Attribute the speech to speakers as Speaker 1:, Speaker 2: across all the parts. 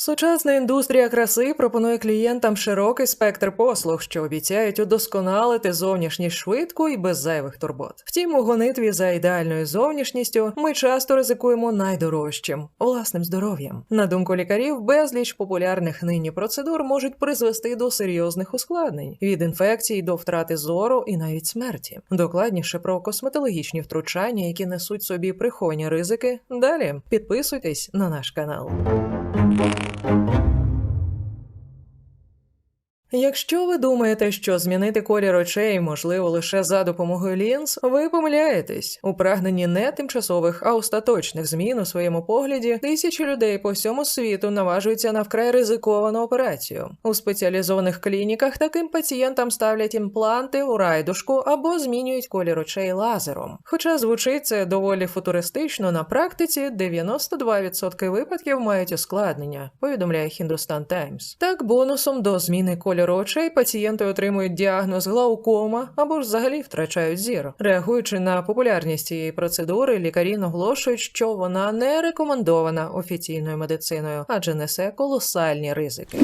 Speaker 1: Сучасна індустрія краси пропонує клієнтам широкий спектр послуг, що обіцяють удосконалити зовнішність швидко і без зайвих турбот. Втім, у гонитві за ідеальною зовнішністю ми часто ризикуємо найдорожчим власним здоров'ям. На думку лікарів, безліч популярних нині процедур можуть призвести до серйозних ускладнень від інфекцій до втрати зору і навіть смерті. Докладніше про косметологічні втручання, які несуть собі приховані ризики. Далі підписуйтесь на наш канал. Якщо ви думаєте, що змінити колір очей можливо лише за допомогою лінз, ви помиляєтесь. У прагненні не тимчасових, а остаточних змін у своєму погляді тисячі людей по всьому світу наважуються на вкрай ризиковану операцію. У спеціалізованих клініках таким пацієнтам ставлять імпланти у райдушку або змінюють колір очей лазером. Хоча звучить це доволі футуристично, на практиці 92% випадків мають ускладнення, повідомляє Hindustan Times. Так, бонусом до зміни кольору очей пацієнти отримують діагноз глаукома або ж взагалі втрачають зір. Реагуючи на популярність цієї процедури, лікарі наголошують, що вона не рекомендована офіційною медициною, адже несе колосальні ризики.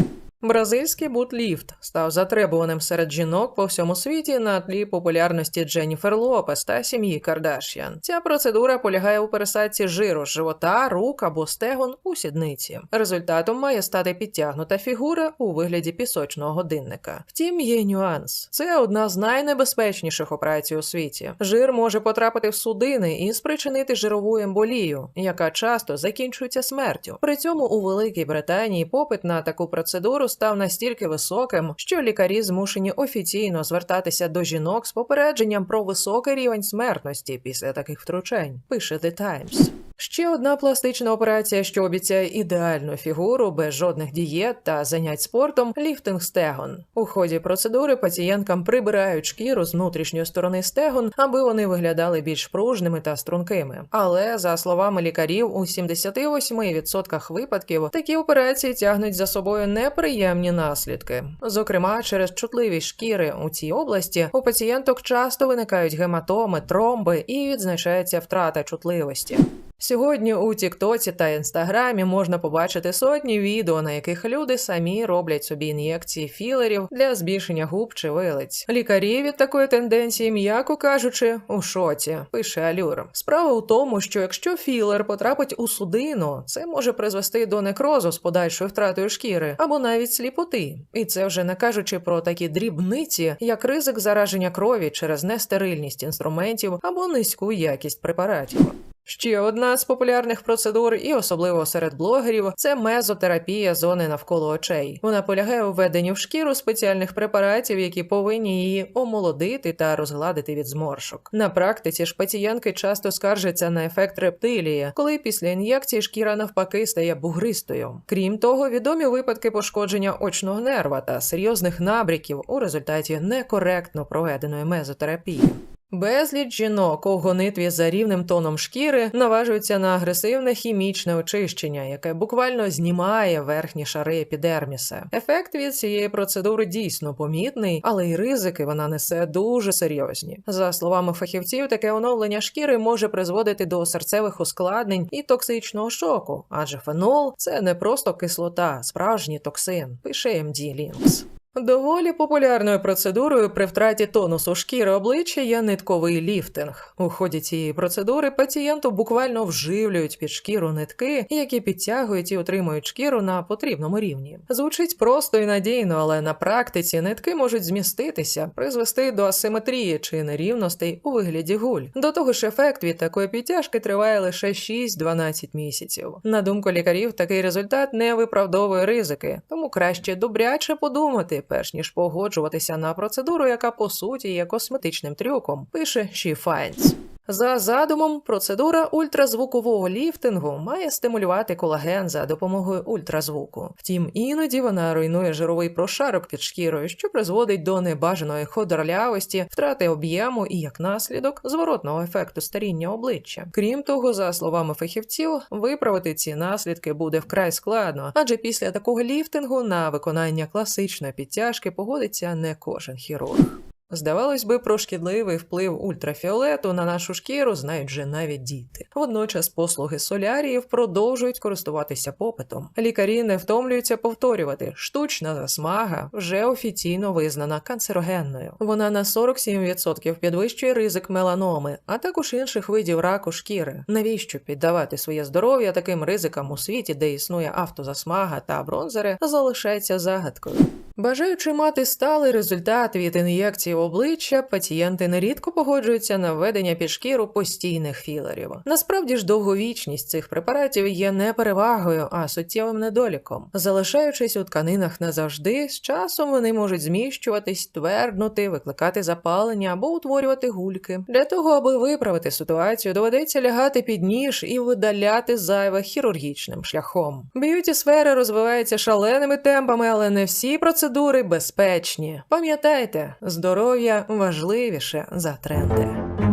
Speaker 1: Бразильський бутліфт став затребуваним серед жінок по всьому світі на тлі популярності Дженніфер Лопес та сім'ї Кардаш'ян. Ця процедура полягає у пересадці жиру з живота, рук або стегон у сідниці. Результатом має стати підтягнута фігура у вигляді пісочного годинника. Втім, є нюанс. Це одна з найнебезпечніших операцій у світі. Жир може потрапити в судини і спричинити жирову емболію, яка часто закінчується смертю. При цьому у Великій Британії попит на таку процедуру став настільки високим, що лікарі змушені офіційно звертатися до жінок з попередженням про високий рівень смертності після таких втручань. Пише The Times. Ще одна пластична операція, що обіцяє ідеальну фігуру без жодних дієт та занять спортом ліфтинг стегон. У ході процедури пацієнткам прибирають шкіру з внутрішньої сторони стегон, аби вони виглядали більш пружними та стрункими. Але за словами лікарів, у 78% випадків такі операції тягнуть за собою неприємні наслідки. Зокрема, через чутливість шкіри у цій області у пацієнток часто виникають гематоми, тромби і відзначається втрата чутливості. Сьогодні у Тіктоці та Інстаграмі можна побачити сотні відео, на яких люди самі роблять собі ін'єкції філерів для збільшення губ чи вилиць. Лікарі від такої тенденції, м'яко кажучи, у шоці, пише Алюр. Справа у тому, що якщо філер потрапить у судину, це може призвести до некрозу з подальшою втратою шкіри або навіть сліпоти. І це вже не кажучи про такі дрібниці, як ризик зараження крові через нестерильність інструментів або низьку якість препаратів. Ще одна з популярних процедур, і особливо серед блогерів, це мезотерапія зони навколо очей. Вона полягає у введенні в шкіру спеціальних препаратів, які повинні її омолодити та розгладити від зморшок. На практиці ж пацієнтки часто скаржаться на ефект рептилії, коли після ін'єкції шкіра навпаки стає бугристою. Крім того, відомі випадки пошкодження очного нерва та серйозних набряків у результаті некоректно проведеної мезотерапії. Безліч жінок у гонитві за рівним тоном шкіри наважуються на агресивне хімічне очищення, яке буквально знімає верхні шари епідерміса. Ефект від цієї процедури дійсно помітний, але й ризики вона несе дуже серйозні. За словами фахівців, таке оновлення шкіри може призводити до серцевих ускладнень і токсичного шоку, адже фенол це не просто кислота, справжній токсин, пише MD Links. Доволі популярною процедурою при втраті тонусу шкіри обличчя є нитковий ліфтинг. У ході цієї процедури пацієнту буквально вживлюють під шкіру нитки, які підтягують і отримують шкіру на потрібному рівні. Звучить просто і надійно, але на практиці нитки можуть зміститися, призвести до асиметрії чи нерівностей у вигляді гуль. До того ж, ефект від такої підтяжки триває лише 6-12 місяців. На думку лікарів, такий результат не виправдовує ризики, тому краще добряче подумати перш ніж погоджуватися на процедуру, яка по суті є косметичним трюком, пише She Finds. За задумом, процедура ультразвукового ліфтингу має стимулювати колаген за допомогою ультразвуку. Втім, іноді вона руйнує жировий прошарок під шкірою, що призводить до небажаної ходорлявості, втрати об'єму і як наслідок зворотного ефекту старіння обличчя. Крім того, за словами фахівців, виправити ці наслідки буде вкрай складно, адже після такого ліфтингу на виконання класичної підтяжки погодиться не кожен хірург. Здавалось би, про шкідливий вплив ультрафіолету на нашу шкіру знають вже навіть діти. Водночас послуги соляріїв продовжують користуватися попитом. Лікарі не втомлюються повторювати, штучна засмага вже офіційно визнана канцерогенною. Вона на 47% підвищує ризик меланоми, а також інших видів раку шкіри. Навіщо піддавати своє здоров'я таким ризикам у світі, де існує автозасмага та бронзери, залишається загадкою. Бажаючи мати сталий результат від ін'єкції в обличчя, пацієнти нерідко погоджуються на введення під шкіру постійних філерів. Насправді ж довговічність цих препаратів є не перевагою, а суттєвим недоліком. Залишаючись у тканинах назавжди, з часом вони можуть зміщуватись, тверднути, викликати запалення або утворювати гульки. Для того, аби виправити ситуацію, доведеться лягати під ніж і видаляти зайве хірургічним шляхом. Б'юті сфера розвивається шаленими темпами, але не всі процедури безпечні. Пам'ятайте, здоров'я важливіше за тренди.